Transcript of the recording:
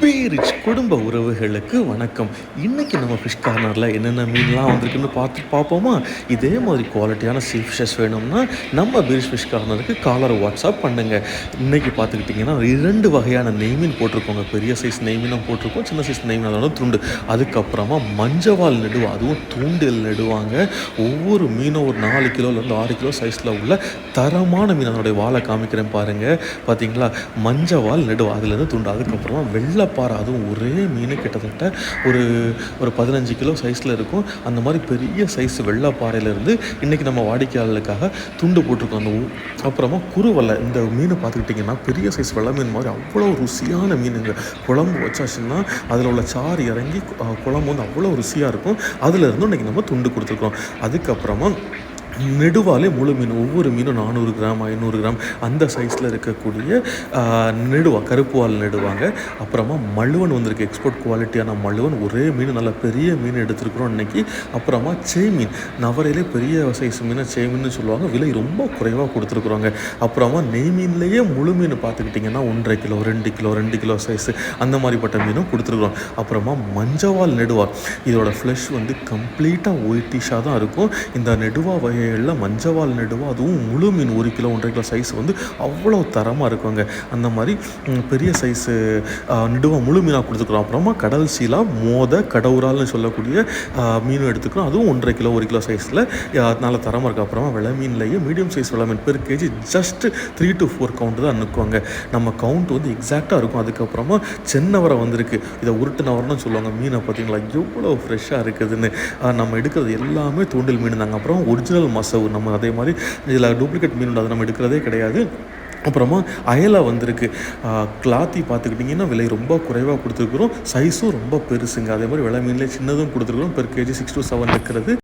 பேரிச் குடும்ப உறவுகளுக்கு வணக்கம். இன்னைக்கு நம்ம ஃபிஷ் கார்னரில் என்னென்ன மீன்லாம் வந்திருக்குன்னு பார்த்து பார்ப்போமா? இதே மாதிரி குவாலிட்டியான சீ ஃபிஷஸ் வேணும்னா நம்ம பிரிஷ் ஃபிஷ் கார்னருக்கு காலர் வாட்ஸ்அப் பண்ணுங்கள் இன்னைக்கு பார்த்துக்கிட்டிங்கன்னா இரண்டு வகையான நெய் மீன் போட்டிருக்கோங்க. பெரிய சைஸ் நெய்மீனும் போட்டிருக்கோம். சின்ன சைஸ் நெய்மீன் அதோட துண்டு. அதுக்கப்புறமா மஞ்சவால் நெடுவா அதுவும் தூண்டில் நெடுவாங்க ஒவ்வொரு மீனும் ஒரு நாலு கிலோலேருந்து ஆறு கிலோ சைஸில் உள்ள தரமான மீன் அதனுடைய வாழை காமிக்கிறேன் பாருங்கள் பார்த்தீங்களா? மஞ்சவால் நெடுவா அதுலேருந்து துண்டு. அதுக்கப்புறமா வெள்ளை வெள்ளைப்பாறை அதுவும் ஒரே மீன் கிட்டத்தட்ட ஒரு ஒரு பதினஞ்சு கிலோ சைஸில் இருக்கும். அந்த மாதிரி பெரிய சைஸ் வெள்ளைப்பாறையிலேருந்து இன்றைக்கி நம்ம வாடிக்கையாளர்களுக்காக துண்டு போட்டிருக்கோம். அந்த ஊ- அப்புறமா குருவலை இந்த மீனை பார்த்துக்கிட்டிங்கன்னா பெரிய சைஸ் வெள்ளை மீன் மாதிரி அவ்வளோ ருசியான மீனுங்க. குழம்பு வச்சாச்சுன்னா அதில் உள்ள சாறு இறங்கி குழம்பு வந்து அவ்வளோ ருசியாக இருக்கும். அதுலேருந்து இன்றைக்கி நம்ம துண்டு கொடுத்துருக்கோம். அதுக்கப்புறமா நெடுவாலே முழு மீன் ஒவ்வொரு மீனும் நானூறு கிராம் ஐநூறு கிராம் அந்த சைஸில் இருக்கக்கூடிய நெடுவா கருப்பு வால் நெடுவாங்க. அப்புறமா மழுவன் வந்திருக்கு எக்ஸ்போர்ட் குவாலிட்டியான மழுவன். ஒரே மீன் நல்ல பெரிய மீன் எடுத்துருக்குறோம் இன்னைக்கு. அப்புறமா சேய் மீன் நவரையிலே பெரிய சைஸ் மீனை சேய் மீன் சொல்லுவாங்க. விலை ரொம்ப குறைவாக கொடுத்துருக்குறாங்க. அப்புறமா நெய் மீன்லேயே முழு மீன் பார்த்துக்கிட்டிங்கன்னா ஒன்றரை கிலோ ரெண்டு கிலோ ரெண்டு கிலோ சைஸ் அந்த மாதிரிப்பட்ட மீனும் கொடுத்துருக்குறோம். அப்புறமா மஞ்சவால் நெடுவா. இதோட ஃப்ளஷ் வந்து கம்ப்ளீட்டாக ஒயிட்டிஷாக தான் இருக்கும். இந்த நெடுவா வகைகளில் மஞ்சவால் நடுவோம் அதுவும் முழு மீன் ஒரு கிலோ ஒன்றரை கிலோ சைஸ் வந்து அவ்வளோ தரமாக இருக்குங்க. அந்த மாதிரி பெரிய சைஸு நெடுவா முழு மீனாக கொடுத்துக்கிறோம் அப்புறமா கடல் சீலா மோத கடவுரால்னு சொல்லக்கூடிய மீனும் எடுத்துக்கிறோம். அதுவும் ஒன்றரை கிலோ ஒரு கிலோ சைஸில் நல்ல தரமாக இருக்குது அப்புறமா விலை மீன்லேயே மீடியம் சைஸ் விலை மீன் per kg just three to four count தான் அனுக்குவாங்க நம்ம கவுண்ட் வந்து எக்ஸாக்டாக இருக்கும். அதுக்கப்புறமா சென்னவரை வந்திருக்கு. இதை உருட்டுனவரம்னு சொல்லுவாங்க. மீனை பார்த்தீங்களா? எவ்வளோ ஃப்ரெஷ்ஷாக இருக்குதுன்னு. நம்ம எடுக்கிறது எல்லாமே தூண்டில் மீன் தாங்க. அப்புறம் ஒரிஜினல் மசவு நம்ம அதே மாதிரி இதில் டூப்ளிகேட் மீன் உண்டு. அதை நம்ம எடுக்கிறதே கிடையாது. அப்புறமா அயலா வந்திருக்கு. கிளாத்தி பார்த்துக்கிட்டிங்கன்னா விலை ரொம்ப குறைவாக கொடுத்துருக்குறோம். சைஸும் ரொம்ப பெருசுங்க. அதே மாதிரி விலை மீன்லேயே சின்னதும் கொடுத்துருக்குறோம். Per kg six to seven இருக்கிறது.